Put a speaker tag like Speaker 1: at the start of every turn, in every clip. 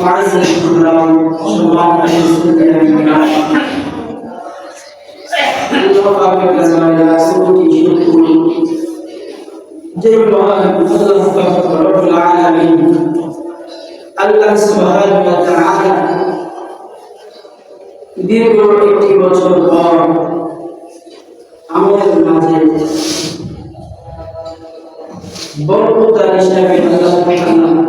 Speaker 1: وعز الكرام سبحان الله Allah পাকের কাছে আমরা আসুকি শুকরি যে মহান আল্লাহ পাক রব্বুল আলামিন আল্লাহ সুবহানাহু ওয়া তাআলা দীর্ঘ একটি বছর পর আমাদের মাঝে বরকতার হিসাবে আল্লাহ তাআলা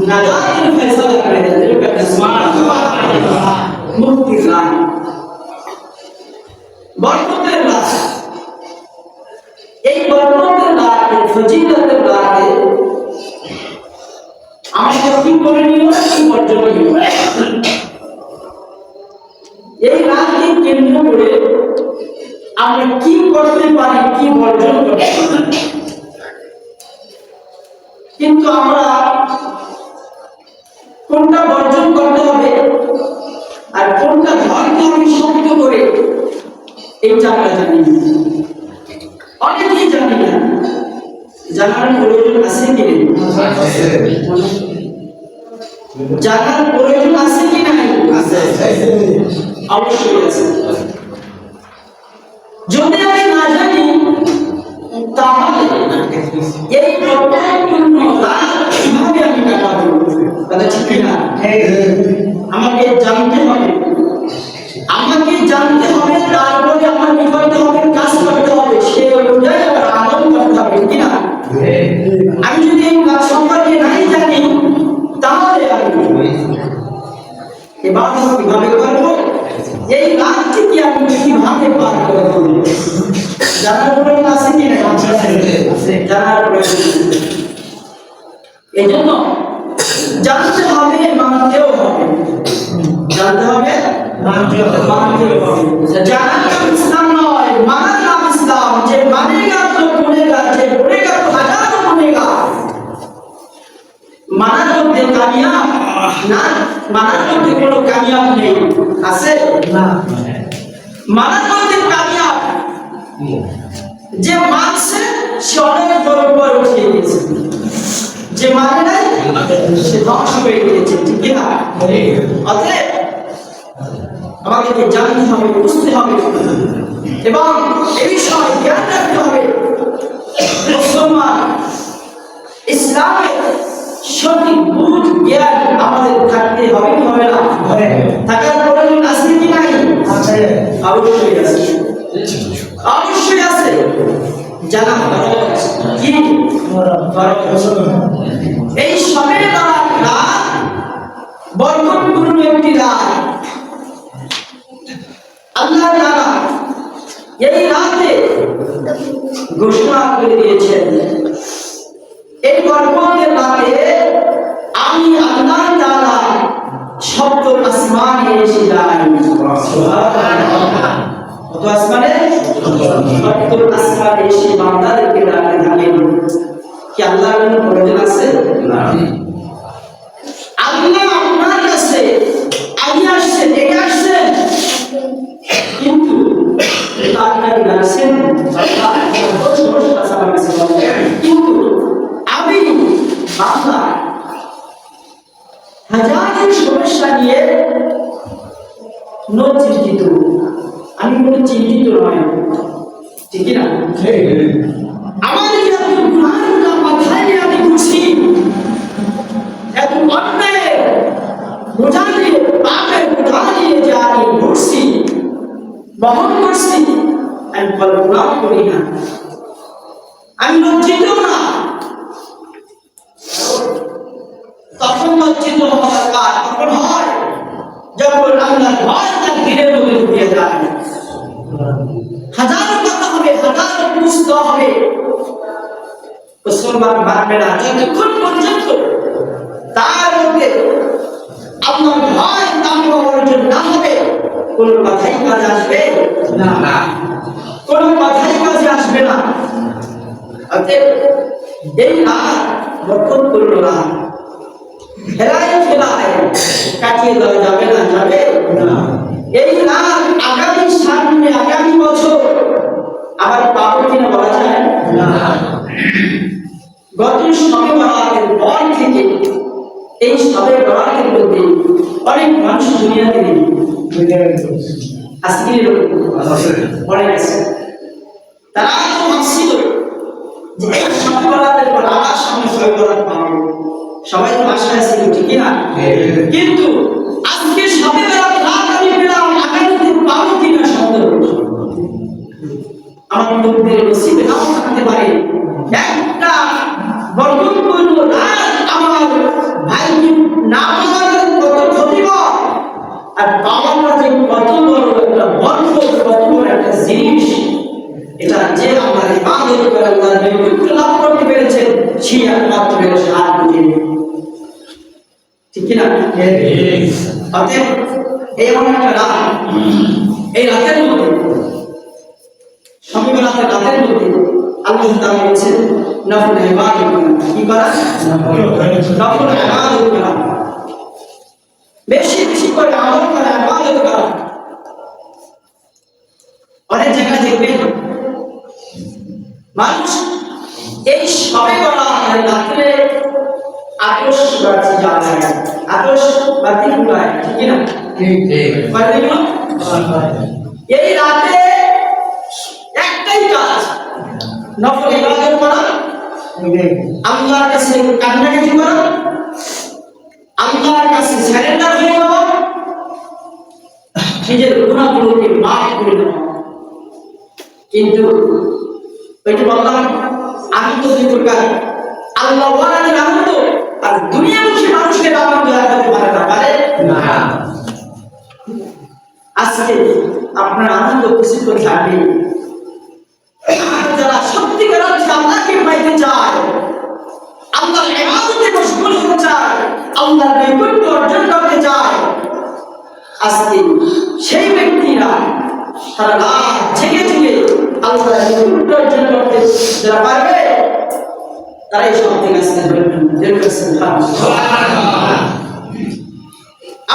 Speaker 1: নাজাতের ফয়সালা করে দেন যেটা সুবহানাল্লাহ মুক্তির রাত বরকতের রাত এই বরকতের রাতে ফজিলতের রাতে আমাদের কি করণীয় কি বর্জনীয় এই রাতকে কেন্দ্র করে আমরা কি করতে পারি, কি বর্জন করতে পারি কিন্তু আমরা কোনটা বর্জন করতে হবে আর কোনটা ধরতে হবে শক্ত করে এইটা আমরা জানি না। অনেকেই জানি না। জানার প্রয়োজন আছে কি জানার প্রয়োজন আছে কি নাই? অবশ্যই আছে। যদি আমি না জানি তাহলে এই প্রত্যেকপূর্ণ কথা ঠিক কি না আমাকে জানতে হবে। আমাকে জানতে হবে তারপরে আমার কি করতে হবে কাজ করতে হবে। সে অনুযায়ী আমার আমল করতে হবে কি না? আমি যদি এই কাজ সম্পর্কে নাই জানি তাহলে আমি এবার কীভাবে করব? এই রাতটিকে আমি কীভাবে পার করব? জানার প্রয়োজন আছে কি না? জানার প্রয়োজন। এই জন্য জানতে হবে মানতেও হবে। জানতে হবে? মানতেও হবে। জানার নাম ইসলাম নয় মানার নাম ইসলাম। যে মানেগা তো গুনেগা যে গুনেগা তো হাজার গুনেগা মানার মধ্যে কামিয়াব না? মানার মধ্যে কোনো কামিয়াব নেই। আছে? না। মানার মধ্যে কামিয়াব। যে মানছে সে অনেক বড় উঠিয়ে গেছে যে মানে নাই সে ধ্বংস হয়ে গিয়েছে ঠিক কি না অতএব আমাদেরকে জানতে হবে বুঝতে হবে এবং এই বিষয়ে জ্ঞান রাখতে হবে। মুসলমান ইসলামের সঠিক বুঝ জ্ঞান আমাদের থাকতে হবে কি হবে না? থাকার প্রয়োজন আছে কি নাই? অবশ্যই আছে। অবশ্যই আছে। জানা। কি এই সবে রাত বরকতপূর্ণ একটি রাত। আল্লাহ তাআলা এই রাতে ঘোষণা করে দিয়েছেন, এই বরকতের রাতে আমি আল্লাহ তাআলা সপ্ত আসমানে এসে যাই কত আসমানে সপ্ত আসমানে এসে বান্দাদেরকে ডাকে থাকেন কি আল্লাহর কোনো প্রয়োজন আছে? আল্লাহ আপনার কাছে আগে আসছেন এগে আসছেন কিন্তু তাড়াতাড়ি আসছেন আমি বাংলা সমস্যা নিয়ে নো কি না। কোন কথাই কাজে আসবে না। এই রাত করল না। খেলায় খেলায় কাটিয়ে দেওয়া যাবে না যাবে না। এই রাত আগামী সামনে, আগামী বছর আবার পাবো কিনা বলা যায় না। গত সবে বরাতের পর থেকে এই সবে বরাতের মধ্যে অনেক মানুষ দুনিয়াতে আজকে অনেক আছে তারা তো ভাবছিল যে এই সবে পর আবার সামনে সবে পাবো সবাই তো ছিল ঠিকই না কিন্তু আজকে সবে বরাত রাত আমি পেলাম আগামী দিন পাবো কিনা সন্দেহ আমার লোকদের নসিবে নাও থাকতে পারে। একটা অতএব এই এমন একটা রাত এই রাতের মধ্যে সকালে রাতের রাতের মধ্যে আল্লাহ তাআলা বলেছেন নফল ইবাদত কি করা নফল ইবাদত করা বেশি বেশি করে আমল করা ইবাদত করা অনেক জায়গায় দেখবেন মানুষ এই সবে করা রাত্রে আতস বাতি জ্বালায় আতস বাতি ফুলায় ঠিক না বাতিগুলো এই রাতে একটাই কাজ। নফল ইবাদত করা আল্লাহর কাছে কান্নাকাটি করা আল্লাহর কাছে সারেন্ডার হয়ে যাওয়া নিজের গুণাগুলোকে মাফ করে দেওয়া। কিন্তু ওইটা বললাম আনন্দ দুই প্রকার। আল্লাহ ওয়ালাদের আনন্দ আর দুনিয়ামুখী মানুষের আনন্দ দেখাতে পারে না পারে? না। আজকে আপনার আনন্দ খুশি করে থাকবে যারা সত্যিকার অর্থে আল্লাহকে পাইতে চায় আল্লাহর ইবাদতে মশগুল হতে চায় আল্লাহর নৈকট্য অর্জন করতে চায় আজকে সেই ব্যক্তিরা তারা রাত জেগে জেগে আল্লাহর নৈকট্য অর্জন করতে যারা পারবে তারাই সব থেকে আসতে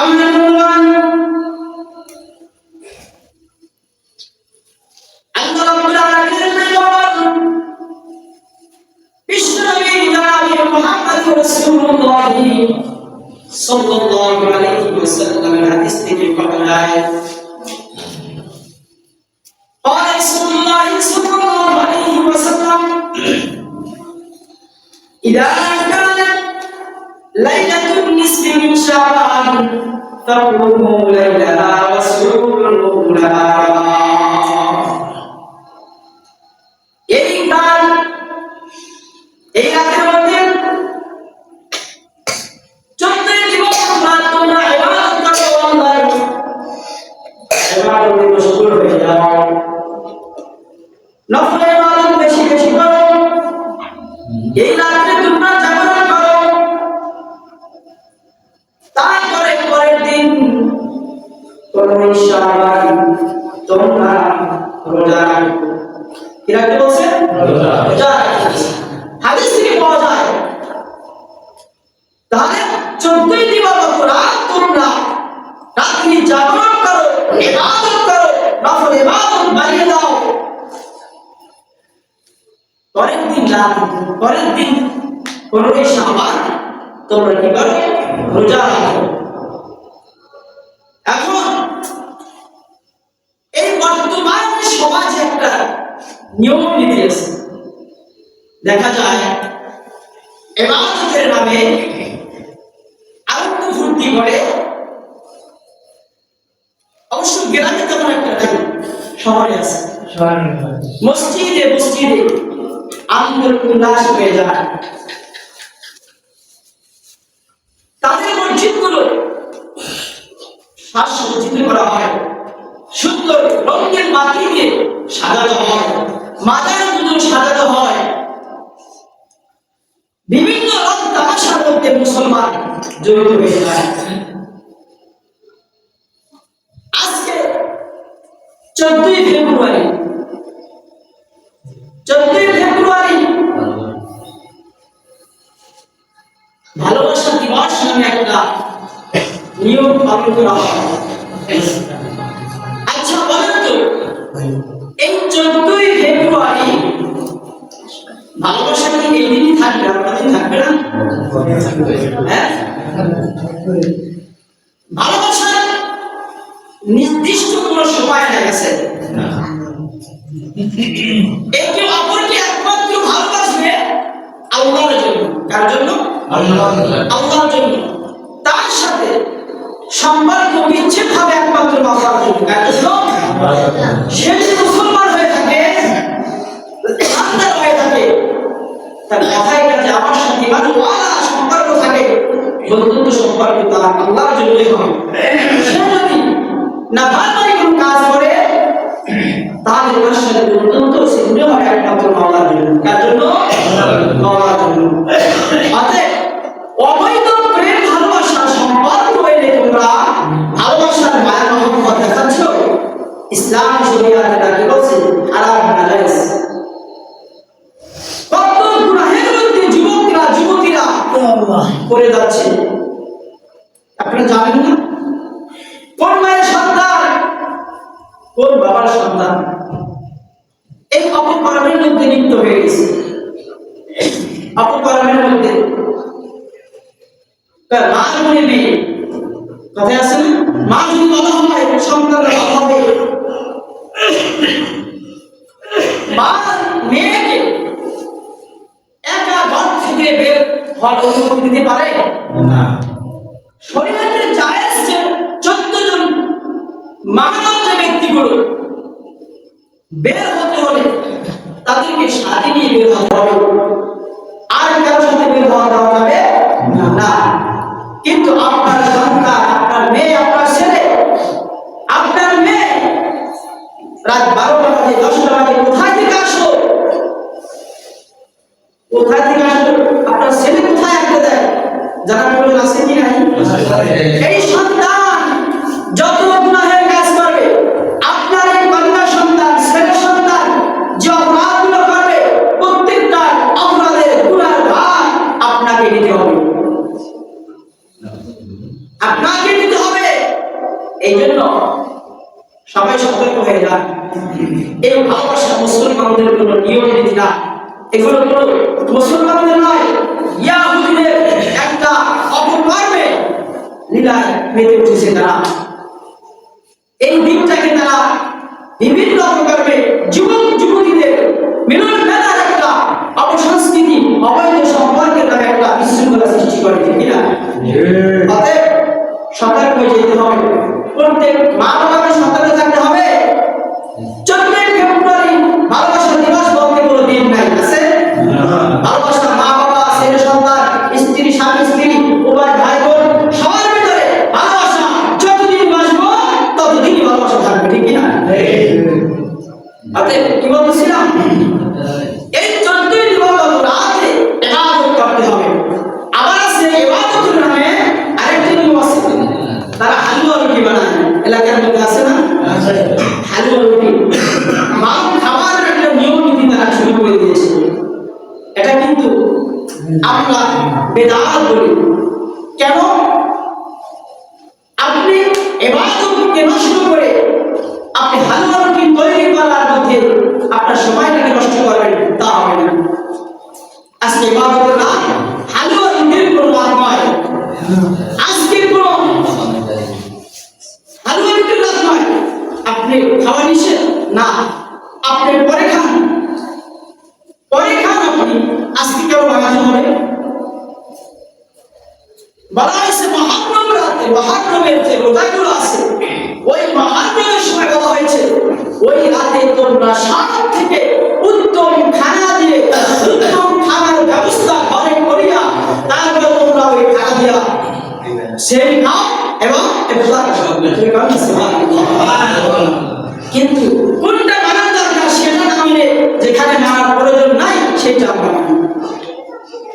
Speaker 1: আমরা মূল্যবান আল্লাহ রাব্বুল আলামিনের মেহমান বিশ্বনবী জনাবে মুহাম্মদ রাসূলুল্লাহ সাল্লাল্লাহু আলাইহি ওয়াসাল্লামের হাদিস থেকে পাওয়া যায় قال رسول إذا كانت ليلة النصف من شعبان فقوموا ليلها واسجدوا পরের দিন রাত পরের দিন পনেরোই শাবান তোমরা কি করো রোজা রাখো। এখন এই বর্তমান সমাজে একটা নিয়ম নীতি আছে। দেখা যায় এবাদতের নামে আনন্দ ফুর্তি করে। অবশ্য গ্রামে তেমন একটা শহরে আছে। মসজিদে মসজিদে আনন্দের উল্লাস হয়ে যায়। তাদের মসজিদগুলো সাজসজ্জিত করা হয়। সুন্দর রঙের মাটি দিয়ে সাজানো হয়। মাজারগুলো সাজানো হয়। বিভিন্ন রং তামাশার মধ্যে মুসলমান জড়িত হয়ে যায়। আজকে চোদ্দই ফেব্রুয়ারি চোদ্দই ফেব্রুয়ারি। ভালোবাসা দিবস নামে একটা নিয়ম পালন করা হয়। আচ্ছা বলেন তো, এই চোদ্দই ফেব্রুয়ারি ভালোবাসা কি থাকবে, আপনাদের থাকবে না? হ্যাঁ? ভালোবাসার নির্দিষ্ট কোনো সময় না গেছে একে অপরকে একমাত্র ভালোবাসবে আল্লাহর জন্য। কার জন্য? আল্লাহর জন্য। তার সাথে সম্পর্ক বিচ্ছেদ হবে একমাত্র আল্লাহর জন্য। কার জন্য? সে যদি মুসলমান হয়ে থাকে ইমানদার হয়ে থাকে তার কথায় কাজে আমার সাথে ইমান ওয়ালা সম্পর্ক থাকে বন্ধুত্ব সম্পর্ক তার আল্লাহর জন্যই হবে। সে যদি না ভালোই কোনো কাজ করে তাহলে তার সাথে সিদ্ধ হয় একমাত্র মাওলার জন্য কার জন্য? মাওলার জন্য অতএব অবৈধ প্রেম ভালোবাসা সম্পর্ক হইলে তোমরা ভালোবাসার মায়া মহব্বত দেখাচ্ছ ইসলাম শরিয়াত এটা কি বলছে? হারাম নাজায়েজ। কত গুনাহের মধ্যে যুবকরা যুবতীরা করে যাচ্ছে। আপনারা জানেন না? কোন বাবার সন্তান? এই অপকর্মের মধ্যে লিপ্ত হয়ে গেছে। অপকর্মের মধ্যে। তার মা মনে নেই কথায় আছে না? মা যদি বলা হয় সন্তানের অভাবে মা মেয়েকে একা ঘর থেকে বের হওয়ার অনুমতি দিতে পারে? শরীরের জায়েজ যে চোদ্দ জন মানব যে ব্যক্তিগুলো বের হতে হলে তাদেরকে সাথে নিয়ে বের হতে হবে। আর কারোর সাথে বের হওয়া দেওয়া যাবে না। কিন্তু আপনার সন্তান আপনার মেয়ে আপনার ছেলে আপনার মেয়ে রাত বারোটা বাজে দশটা বাজে কোথায় থেকে আসলো? কোথায় থেকে আসলো? আপনার ছেলে কোথায় আঁকতে দেয়? যারা বলবেন আছে কি নাই। এই সন্তান যত সবাই সতর্ক হয়ে যান। এই ভালোবাসা মুসলমানদের কোনো নিয়ম নীতি না। এগুলো কোনো মুসলমানদের নয়, ইয়াহুদিদের একটা অপকর্মে লীলায় মেতে উঠেছে তারা। এই দিনটাকে তারা বিভিন্ন অপকর্মে যুবক আমরা বেদাত বলি। কেন? আপনি এবাদতকে নষ্ট করে আপনি হালুয়া রুটি তৈরি করার মধ্যে আপনার সময়টাকে নষ্ট করবেন, তা হবে না। আজকে নাম হালুয়া রুটির কোনো লাভ নয়। আজকে কোনো রুটির লাভ নয়। আপনি খাওয়া নিষেধ? না। আপনি পরে খান। পরে খান আপনি। আজকে কেউ বাগানো হবে? বলা হয়েছে মহাপ্রভুর হাতে মহাপ্রভুর যে রোজাগুলো আছে, ওই মহাপ্রভুর সময় বলা হয়েছে, ওই রাতে তোমরা সব থেকে উত্তম খানা দিয়ে, উত্তম খানার ব্যবস্থা ঘরে করিয়া, তারপরে তোমরা ওই খানা দিয়া সেই নাও এবং কিন্তু কোনটা মানার দরকার সেটা না যেখানে মানার প্রয়োজন নাই, সেটা মানা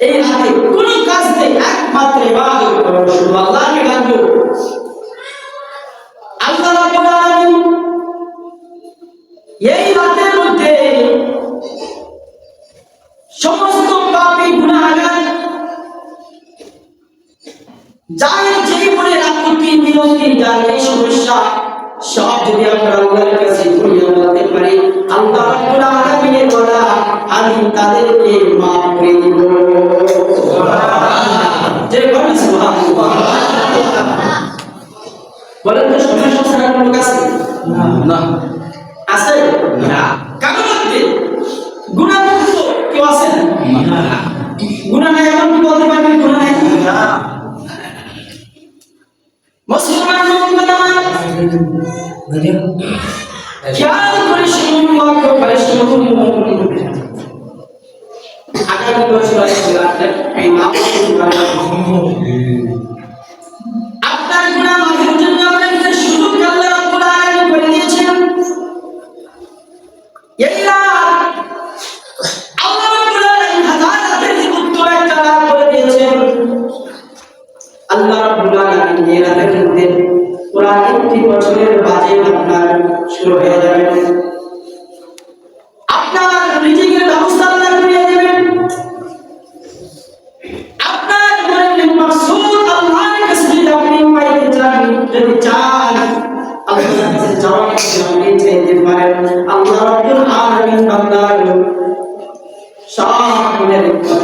Speaker 1: এই রাতে কোনো কাজ একমাত্র ইবাদত করো শুধু আল্লাহকে আলামিন এই রাতের মধ্যে সমস্ত যার এই সমস্যা, সব যদি আমরা আল্লাহর কাছে ঘুরিয়ে বলতে পারি, আল্লাহ বলা আমি তাদেরকে মাফ করে দিব। বলেন তো সমস্যা ছাড়া কোনো কাজ নেই? আছে?
Speaker 2: না।
Speaker 1: কারণ মধ্যে গুণামুক্ত কেউ আছেন গুণা নাই এমন কি বলতে পারবেন গুণা নাই? মুসলমান খেয়াল করে শুনুন লক্ষ্য করে শুনুন আগামী বছর এই মাপ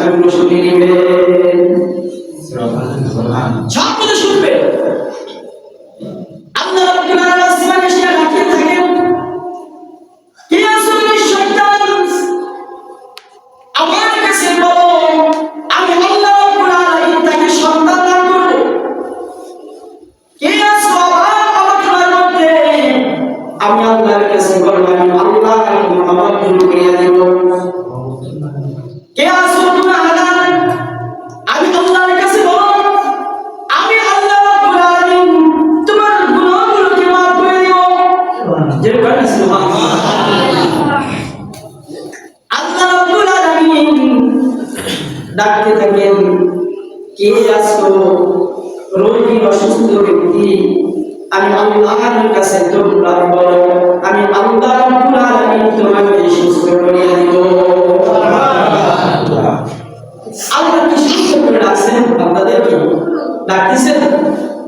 Speaker 1: মনের কথাগুলো আমি আল্লাহর কাছে তোমরা বলো, আমি আল্লাহ রাব্বুল আলামিন তোমাকে সুস্থ করে দিব আল্লাহ কি সুস্থ করে রাখছেন বান্দাদেরকে ডাকতেছেন?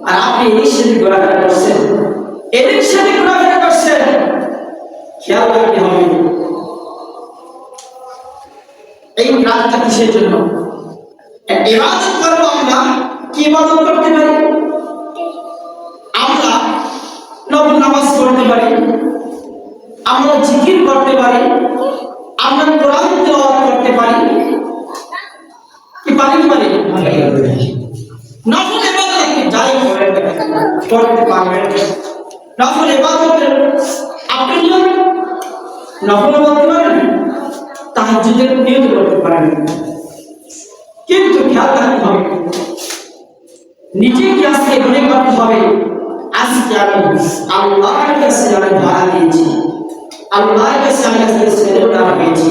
Speaker 1: আর আপনি এই সাথে ঘোরাফেরা নফল বলতে পারেন? তাহাজ্জুদের নিয়ত করতে পারেন। কিন্তু খেয়াল রাখতে হবে, নিজেকে আজকে মনে করতে হবে, আজকে আমি আল্লাহর কাছে আমি ধরা দিয়েছি আল্লাহর কাছে আমি আজকে সেরেন্ডার হয়েছি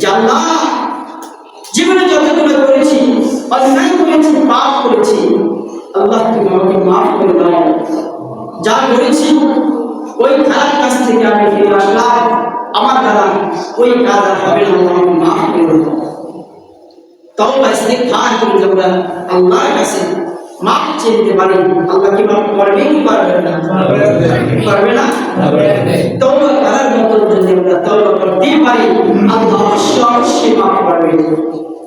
Speaker 1: যে আল্লাহ জীবনে যতগুলো করেছি, অন্যায় করেছি, পাপ করেছি, আল্লাহ তুমি আমাকে মাফ করে দাও। যা করেছি ওই খারাপ কাজ থেকে আমি ফিরে আসলাম। আমার দ্বারা ওই কাজ আর হবে না আমাকে মাফ করে দাও তওবা, ইস্তিগফার করে আমরা আল্লাহর কাছে মাপ চিনতে পারি। আল্লাহ কি মাপ করবে কি করবে না? করবে না? তওবা করার মতো যদি আমরা তওবা করতে পারি, আল্লাহ অবশ্যই মাফ করবে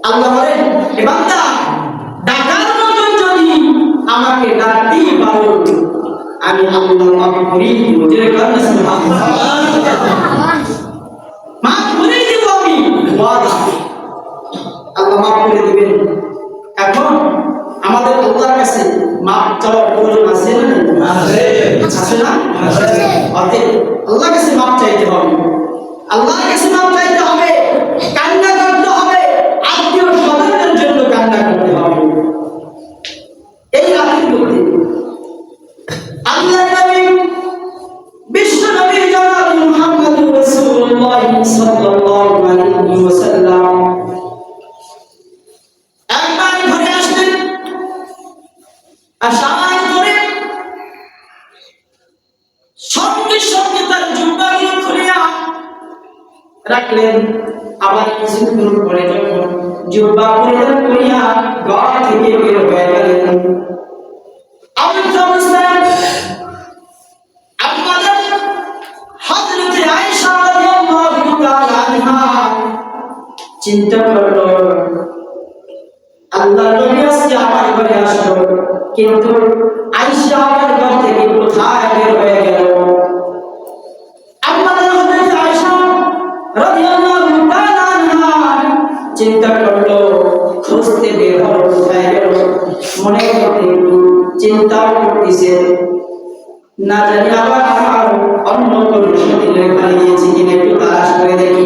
Speaker 1: আল্লাহ বলেন এ বান্দা ডাকার মতো যদি আমাকে ডাকতেই পারো আমি আল্লাহ মাফ করি। দিব যে কারণে মাফ করে দিব আমি। ওয়াদা আল্লাহ মাফ করে দিবেন। এখন আমাদের আল্লাহর কাছে মাফ চাওয়ার প্রয়োজন আছে না আছে। না? অতএব আল্লাহর কাছে মাপ চাইতে হবে। আল্লাহর কাছে মাপ চাইতে আবার কিছুক্ষণ পরে যখন জুব্বা পরিধান করিয়া ঘর থেকে বের হয়ে গেলেন চিন্তা করল, আল্লাহ নবী আজকে আমার ঘরে আসলো, কিন্তু আয়েশা আমার ঘর থেকে কোথায় বের হয়ে গেল? চিন্তা করল, খুঁজতে বের হলো, কোথায় গেল? মনে করতে চিন্তাও করতেছে। না জানি আবার আমার অন্য কোনো সতীলে ঘরে গিয়েছি কিনা, একটু তালাশ করে দেখি।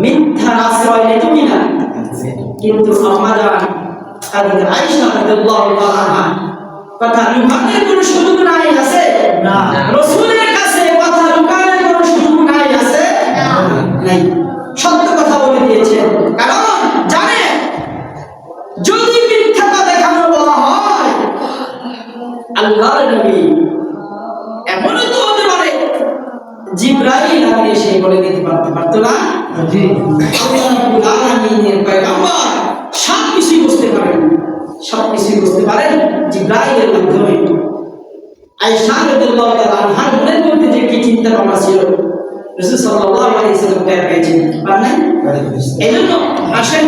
Speaker 1: মিথ্যার আশ্রয় না কিন্তু আমারা তাদের আয়েশা রাদিয়াল্লাহু তাআলা কথা লুকানোর কোনো সুযোগ নাই আছে?
Speaker 2: না।
Speaker 1: রাসূলের কাছে কথা লুকানোর কোনো সুযোগ নাই আছে? নাই। সত্য কথা বলে দিয়েছেন কারণ জানে যদি মিথ্যাটা দেখানো বলা হয় আল্লাহর নবী এমনও তো হতে পারে জিব্রাইল আগে এসে বলে দিতে পারতে পারতো না? সব কিছুই বুঝতে পারেন। সব কিছুই বুঝতে পারেন জিব্রাইলের মাধ্যমে। আয়েশা রাদিয়াল্লাহু তাআলা আনহার মনের মধ্যে যে কি চিন্তা ভাবনা ছিল। রাসূল পারেন এই জন্য আসেন।